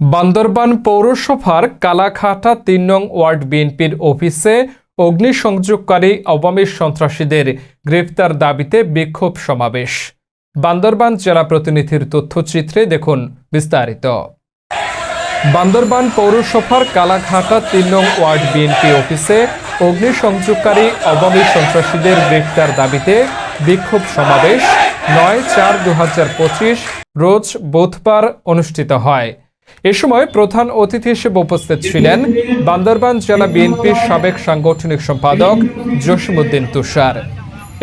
বান্দরবান পৌরসভার কালাখাটা তিন নং ওয়ার্ড বিএনপির অফিসে অগ্নিসংযোগকারী আওয়ামী সন্ত্রাসীদের গ্রেফতার দাবিতে বিক্ষোভ সমাবেশ। বান্দরবান জেলা প্রতিনিধির তথ্যচিত্রে দেখুন বিস্তারিত। বান্দরবান পৌরসভার কালাঘাটা তিন নং ওয়ার্ড বিএনপি অফিসে অগ্নিসংযোগকারী আওয়ামী সন্ত্রাসীদের গ্রেফতার দাবিতে বিক্ষোভ সমাবেশ নয় চার দু রোজ বুধবার অনুষ্ঠিত হয়। এ সময় প্রধান অতিথি হিসেবে উপস্থিত ছিলেন বান্দরবান জেলা বিএনপির সাবেক সাংগঠনিক সম্পাদক জসিমউদ্দিন তুষার।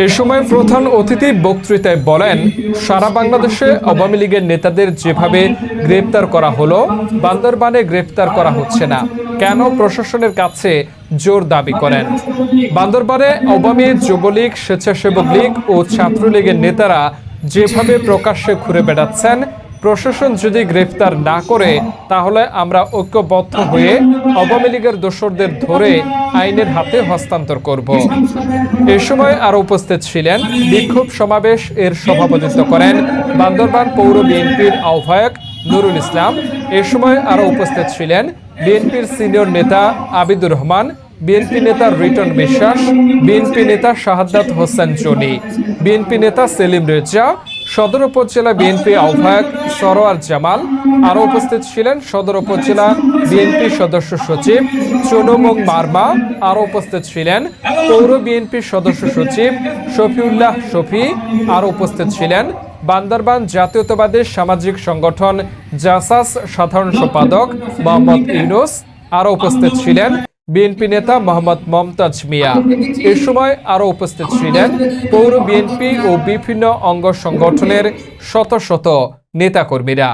এ সময় প্রধান অতিথি বক্তৃতায় বলেন, সারা বাংলাদেশে আওয়ামী লীগের নেতাদের যেভাবে গ্রেপ্তার করা হলো, বান্দরবানে গ্রেপ্তার করা হচ্ছে না। কেন প্রশাসনের কাছে জোর দাবি করেন? বান্দরবানে আওয়ামী যুবলীগ, স্বেচ্ছাসেবক লীগ ও ছাত্রলীগের নেতারা যেভাবে প্রকাশ্যে ঘুরে বেড়াচ্ছেন প্রশাসন যদি গ্রেফতার না করে, তাহলে আমরা ঐক্যবদ্ধ হয়ে আওয়ামী লীগের দোসরদের ধরে আইনের হাতে হস্তান্তর করব। এ সময় আরও উপস্থিত ছিলেন বিক্ষোভ সমাবেশ এর সভাপতিত্ব করেন বান্দরবান পৌর বিএনপির আহ্বায়ক নুরুল ইসলাম। এ সময় আরও উপস্থিত ছিলেন বিএনপির সিনিয়র নেতা আবিদুর রহমান, বিএনপি নেতা রিটন বিশ্বাস, বিএনপি নেতা শাহাদাত হোসেন জনি বিএনপি নেতা সেলিম রেজা সদর উপজেলা বিএনপি আহ্বায়ক সরোয়ার জামাল। আরও উপস্থিত ছিলেন সদর উপজেলা বিএনপি সদস্য সচিব চুনুমুং মারমা। আরও উপস্থিত ছিলেন পৌর বিএনপি সদস্য সচিব শফিউল্লাহ শফি। আরও উপস্থিত ছিলেন বান্দরবান জাতীয়তাবাদী সামাজিক সংগঠন জাসাস সাধারণ সম্পাদক মোহাম্মদ ইউনুস। আরও উপস্থিত ছিলেন বিএনপি নেতা মোহাম্মদ মমতাজ মিয়া। এ সময় আরও উপস্থিত ছিলেন পৌর বিএনপি ও বিভিন্ন অঙ্গ সংগঠনের শত শত নেতাকর্মীরা।